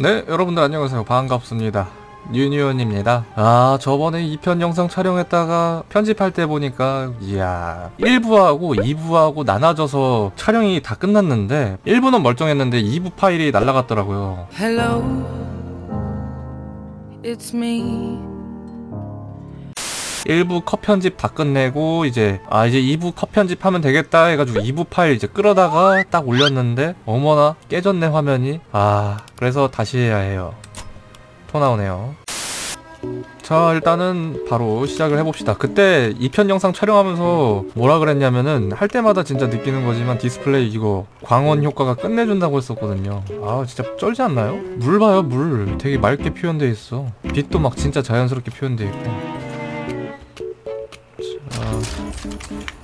네, 여러분들 안녕하세요. 반갑습니다. 뉴뉴언입니다. 아, 저번에 2편 영상 촬영했다가 편집할 때 보니까, 이야, 1부하고 2부하고 나눠져서 촬영이 다 끝났는데, 1부는 멀쩡했는데 2부 파일이 날라갔더라고요. Hello, it's me. 1부 컷 편집 다 끝내고, 이제, 아, 이제 2부 컷 편집하면 되겠다 해가지고 2부 파일 이제 끌어다가 딱 올렸는데, 어머나, 깨졌네 화면이. 아, 그래서 다시 해야 해요. 토 나오네요. 자 일단은 바로 시작을 해봅시다 그때 2편 영상 촬영하면서 뭐라 그랬냐면은 할 때마다 진짜 느끼는 거지만 디스플레이 이거 광원 효과가 끝내준다고 했었거든요 아 진짜 쩔지 않나요? 물 봐요 물 되게 맑게 표현돼 있어 빛도 막 진짜 자연스럽게 표현돼 있고 자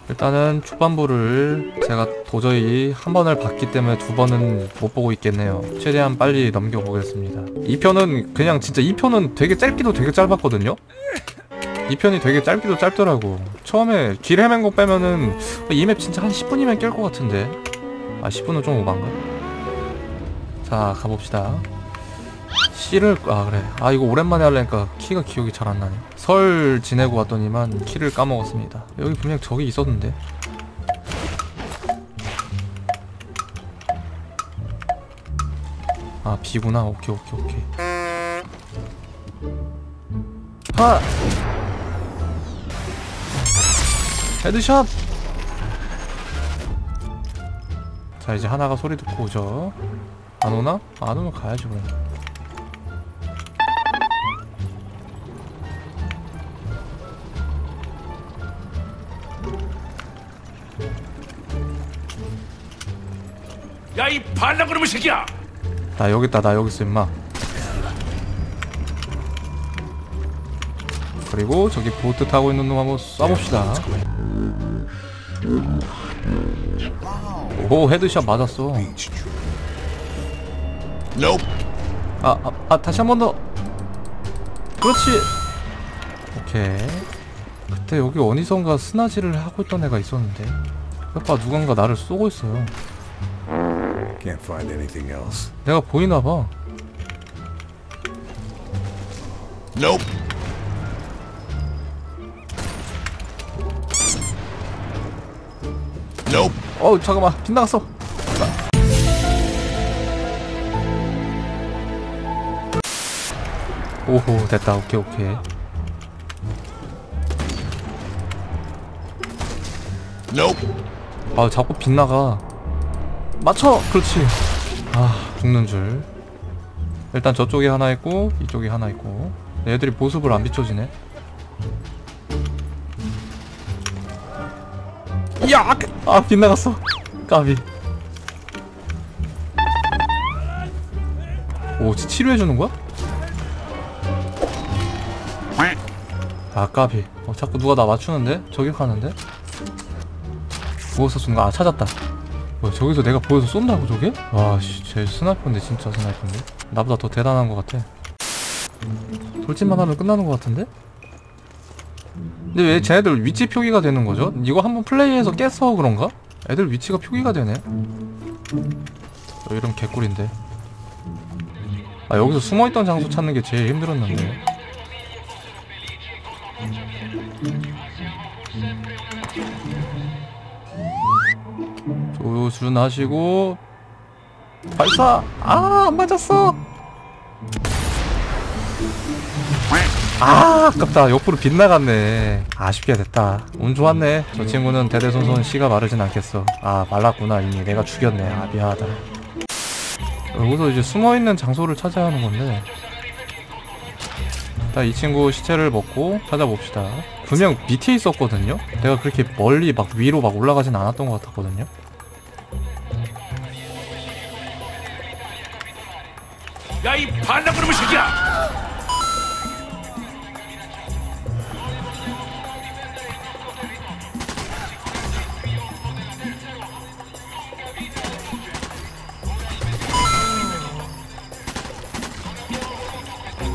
일단은 초반부를 제가 도저히 한 번을 봤기 때문에 두 번은 못 보고 있겠네요. 최대한 빨리 넘겨보겠습니다. 2편은 그냥 진짜 2편은 되게 짧기도 되게 짧았거든요? 2편이 되게 짧기도 짧더라고. 처음에 길 헤맨 거 빼면은 이 맵 진짜 한 10분이면 깰 것 같은데. 아 10분은 좀 오반가? 자 가봅시다. C를 아 그래 아 이거 오랜만에 하려니까 키가 기억이 잘 안 나네 설 지내고 왔더니만 키를 까먹었습니다. 여기 분명 저기 있었는데. 아 B구나. 오케이 오케이 오케이. 하! 헤드샷! 자 이제 하나가 소리 듣고 오죠. 안 오나? 안 오면 가야지 그럼 이 반란그놈의 새끼야! 나 여기 있다 나 여기 있어 임마. 그리고 저기 보트 타고 있는 놈 한번 쏴봅시다. 오 헤드샷 맞았어. Nope. 아, 아, 아 다시 한 번 더. 그렇지. 오케이. 그때 여기 어디선가 스나지를 하고 있던 애가 있었는데. 아까 누군가 나를 쏘고 있어요 Can't find anything else. 내가 보이나 봐 Nope. Nope. 어우 잠깐만 빗나갔어 오호 됐다 오케이 오케이 Nope. 아 자꾸 빗나가 맞춰 그렇지 아 죽는 줄 일단 저쪽에 하나 있고 이쪽에 하나 있고 얘들이 보습을 안 비춰지네 야! 아 빗나갔어 까비 오 지- 치료해주는 거야? 아 까비 어 자꾸 누가 나 맞추는데? 저격하는데? 무엇을 쏜가? 아 찾았다 뭐야 저기서 내가 보여서 쏜다고 저게? 와씨 쟤 스나이퍼인데 진짜 스나이퍼인데 나보다 더 대단한 것 같아 돌진만 하면 끝나는 것 같은데? 근데 왜 쟤네들 위치 표기가 되는 거죠? 이거 한번 플레이해서 깼어 그런가? 애들 위치가 표기가 되네 어, 이런 개꿀인데 아 여기서 숨어있던 장소 찾는 게 제일 힘들었는데 조준하시고 발사! 아, 안 맞았어! 아, 아깝다. 옆으로 빗나갔네. 아쉽게 됐다. 운 좋았네. 저 친구는 대대손손 씨가 마르진 않겠어. 아, 말랐구나. 이미 내가 죽였네. 아, 미안하다. 여기서 이제 숨어있는 장소를 찾아야 하는 건데. 일단 이 친구 시체를 먹고 찾아봅시다. 분명 밑에 있었거든요? 내가 그렇게 멀리 막 위로 막 올라가진 않았던 것 같았거든요? 야 이 반란그놈의 새끼야!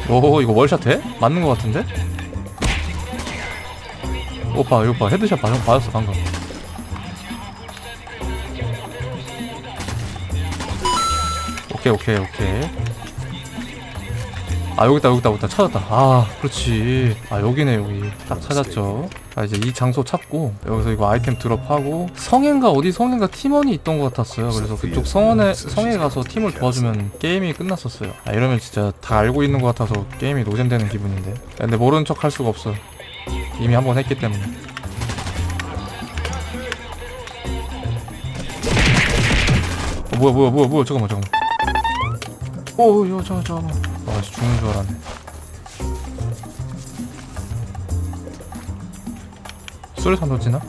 오 이거 월샷 해? 맞는 것 같은데? 오빠 이거 봐 헤드샷 방금 받았어 방금 오케이 오케이 오케이 아 여기다 여기다 여기다. 찾았다. 아 그렇지. 아 여기네 여기. 딱 찾았죠. 자 이제 이 장소 찾고 여기서 이거 아이템 드롭하고 성인가 어디 성인가 팀원이 있던 것 같았어요. 그래서 그쪽 성원에 성에 가서 팀을 도와주면 게임이 끝났었어요. 아 이러면 진짜 다 알고 있는 것 같아서 게임이 노잼되는 기분인데. 근데 모르는 척 할 수가 없어 이미 한 번 했기 때문에. 어, 뭐야 뭐야 뭐야 뭐야. 잠깐만 잠깐만. 오, 야, 잠깐, 잠깐만. 아, 씨, 죽는 줄 알았네. 수류탄 던지나?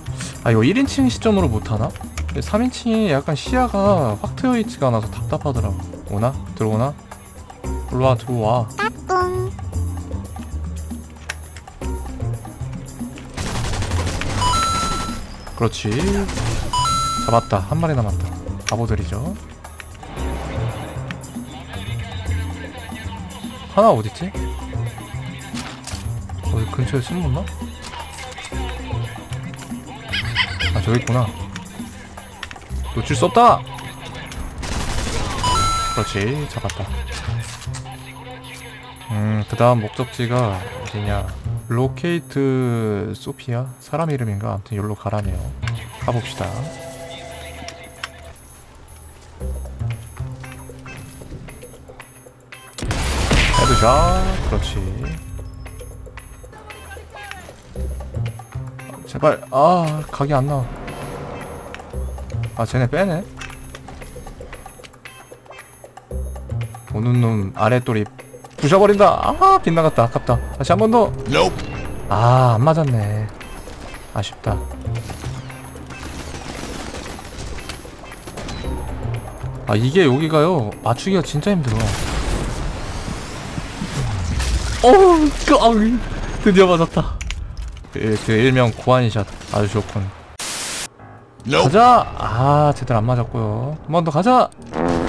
아, 이거 1인칭 시점으로 못하나? 3인칭이 약간 시야가 확 트여 있지가 않아서 답답하더라고. 오나? 들어오나? 들어와, 들어와. 그렇지. 잡았다. 한 마리 남았다. 바보들이죠. 하나 어딨지? 어디 근처에 숨었나? 아 저기 있구나 놓칠 수 없다! 그렇지 잡았다 음그 다음 목적지가 어디냐 로케이트 소피아? 사람 이름인가? 아무튼 여기로 가라네요 가봅시다 헤드샷 그렇지 제발 아 각이 안 나와 아 쟤네 빼네 오는 놈 아랫돌이 부셔버린다 아 빗나갔다 아깝다 다시 한 번더 Nope. 아, 안 맞았네. 아쉽다. 아, 이게 여기가요. 맞추기가 진짜 힘들어. 어우, 그, 아우, 드디어 맞았다. 그, 그 일명 고환샷. 아주 좋군. Nope. 가자! 아, 제대로 안 맞았고요. 한 번 더 가자!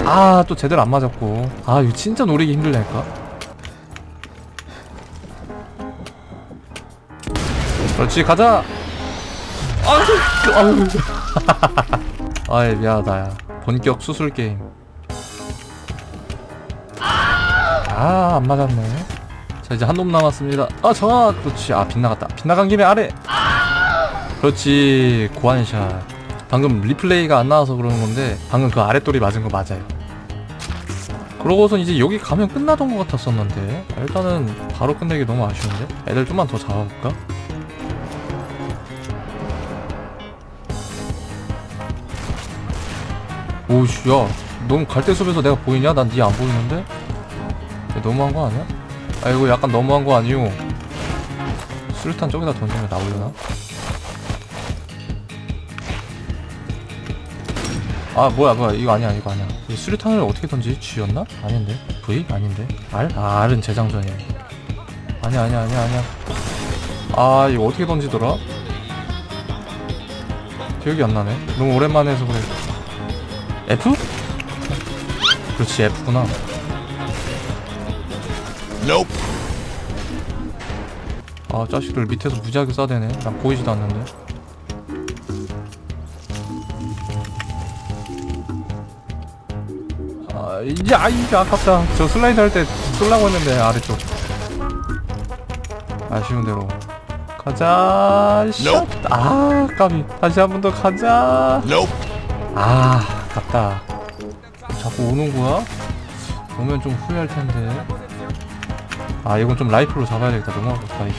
아, 또 제대로 안 맞았고. 아, 이거 진짜 노리기 힘들다니까. 그렇지, 가자! 아, 그, 아유. 아이, 미안하다, 야. 본격 수술 게임. 아, 안 맞았네. 자, 이제 한 놈 남았습니다. 아, 정아! 그렇지. 아, 빗나갔다. 빗나간 김에 아래! 그렇지 고안샷 방금 리플레이가 안 나와서 그러는 건데 방금 그 아랫돌이 맞은 거 맞아요 그러고선 이제 여기 가면 끝나던 것 같았었는데 일단은 바로 끝내기 너무 아쉬운데 애들 좀만 더 잡아볼까? 오우씨 야 너무 갈대숲에서 내가 보이냐? 난 니 안 보이는데? 야, 너무한 거 아니야? 아 이거 약간 너무한 거 아니오 수류탄 저기다 던지면 나오려나? 아 뭐야 뭐야 이거 아니야 이거 아니야 이 수류탄을 어떻게 던지? G였나? 아닌데 V? 아닌데 R? 아 R은 재장전이야 아니야 아니야 아니야 아니야 아 이거 어떻게 던지더라? 기억이 안 나네 너무 오랜만에 해서 그래 F? 그렇지 F구나 Nope. 아 자식들 밑에서 무지하게 쏴대네. 난 보이지도 않는데. 아 이제 아 이게 아깝다. 저 슬라이드 할 때 쏠라고 했는데 아래쪽. 아쉬운 대로. 가자. Nope. 샷아 까비 다시 한 번 더 가자. Nope. 아 아깝다. 자꾸 오는 거야? 오면 좀 후회할 텐데 아 이건 좀 라이플로 잡아야 되겠다. 너무 아깝다 이거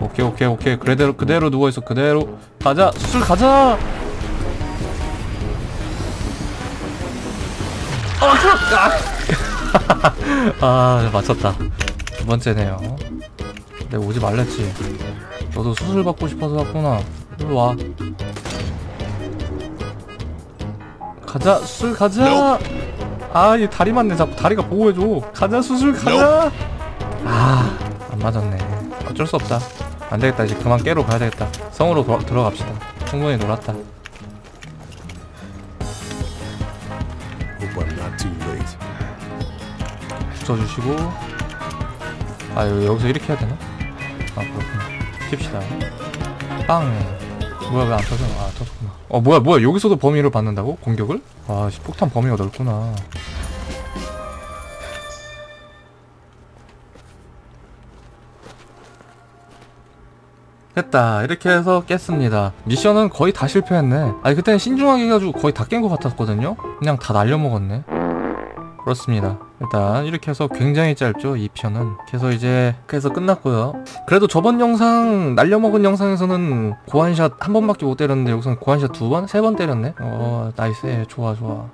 오케이 오케이 오케이. 그대로 그대로 누워있어. 그대로. 가자. 수술 가자. 어, 수- 아! 아 맞췄다. 두 번째네요. 내가 오지 말랬지. 너도 수술 받고 싶어서 왔구나 일로 와. 가자 수술 가자. 아이 다리만 내 자꾸 다리가 보호해줘. 가자 수술 가자. 아 안 맞았네. 어쩔 수 없다. 안 되겠다. 이제 그만 깨러 가야 되겠다. 성으로 도- 들어갑시다. 충분히 놀았다. 붙여주시고. 아 여- 여기서 이렇게 해야 되나? 아 그렇구나. 킵시다. 빵 뭐야 왜 안 터져? 아 터졌구나. 어 뭐야 뭐야 여기서도 범위를 받는다고? 공격을? 아 씨, 폭탄 범위가 넓구나. 됐다. 이렇게 해서 깼습니다. 미션은 거의 다 실패했네. 아니 그때는 신중하게 해가지고 거의 다 깬 것 같았거든요? 그냥 다 날려먹었네 그렇습니다. 일단 이렇게 해서 굉장히 짧죠 이 편은. 그래서 이제 그래서 끝났고요. 그래도 저번 영상 날려먹은 영상에서는 고한샷 한 번밖에 못 때렸는데 여기서는 고한샷 두 번? 세 번 때렸네? 어 나이스. 예, 좋아 좋아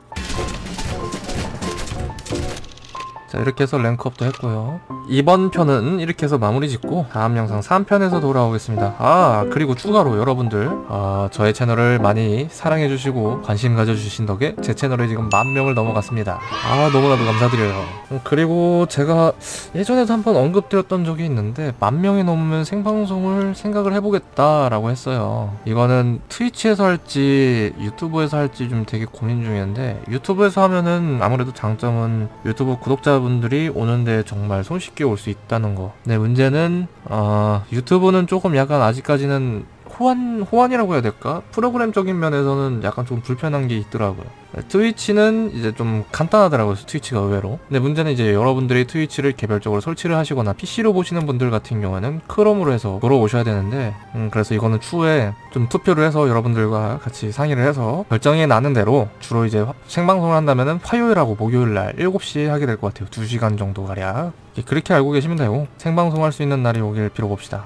자 이렇게 해서 랭크업도 했고요. 이번 편은 이렇게 해서 마무리 짓고 다음 영상 3편에서 돌아오겠습니다. 아 그리고 추가로 여러분들 아, 저의 채널을 많이 사랑해주시고 관심 가져주신 덕에 제 채널에 지금 만 명을 넘어갔습니다. 아 너무나도 감사드려요. 음, 그리고 제가 예전에도 한번 언급드렸던 적이 있는데 만 명이 넘으면 생방송을 생각을 해보겠다 라고 했어요. 이거는 트위치에서 할지 유튜브에서 할지 좀 되게 고민 중이었는데 유튜브에서 하면은 아무래도 장점은 유튜브 구독자 분들이 오는데 정말 손쉽게 올 수 있다는 거. 네, 문제는 어, 유튜브는 조금 약간 아직까지는 호환 호환이라고 해야 될까? 프로그램적인 면에서는 약간 좀 불편한 게 있더라고요. 네, 트위치는 이제 좀 간단하더라고요. 트위치가 의외로. 근데 문제는 이제 여러분들이 트위치를 개별적으로 설치를 하시거나 PC로 보시는 분들 같은 경우에는 크롬으로 해서 돌아오셔야 되는데 음, 그래서 이거는 추후에 좀 투표를 해서 여러분들과 같이 상의를 해서 결정이 나는 대로 주로 이제 화- 생방송을 한다면은 화요일하고 목요일 날 7시에 하게 될 것 같아요. 2시간 정도 가량. 그렇게 알고 계시면 되고 생방송 할 수 있는 날이 오길 빌어봅시다.